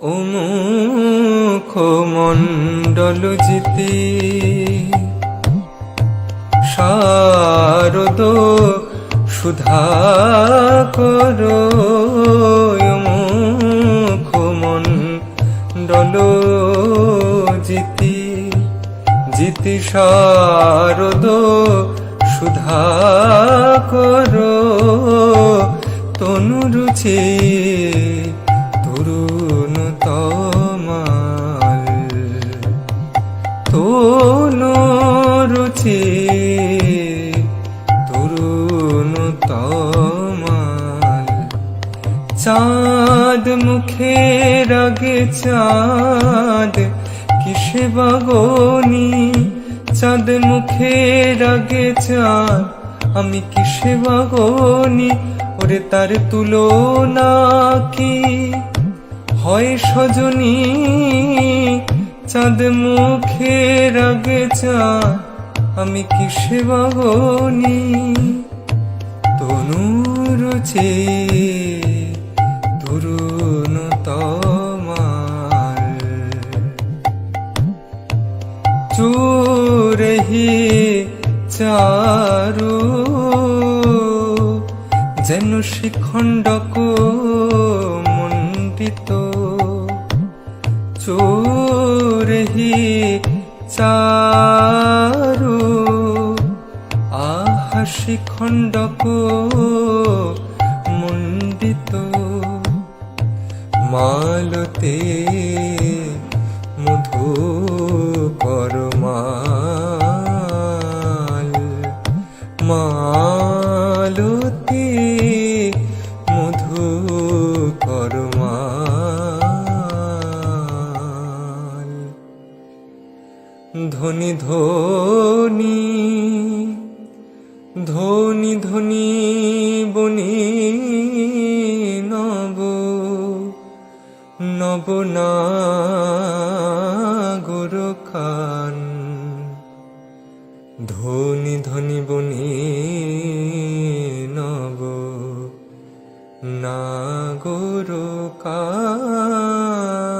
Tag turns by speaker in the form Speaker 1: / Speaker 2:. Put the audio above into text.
Speaker 1: অমুখ মণ্ডল জিতি। শারদ সুধা কর অমুখ মণ্ডল জিতি। জিতি শারদ সুধা কর। তনু তনু রুচি তরুণ তমাল। চাঁদ মুখে রাগে চাঁদ, কিসে বাগনি? চাঁদ মুখে রাগে চাঁদ, আমি কিসে বাগনি? ওরে তার তুলনা কি? হয় সজনী চাঁদ মুখে রাগে চাঁদ আমি কিসে বাগনি তনুরুচি তরুণ তমাল চোরহি চারু যেন শিখণ্ডক মণ্ডিত। চোরহি চারু আহা শিখণ্ডক মণ্ডিত মালতে মধু করমাল মালতে ধনি ধনি ধনি ধনি, বনি, নব নব না গুরু কান ধনি ধনি, বনি, নব, না গুরু কান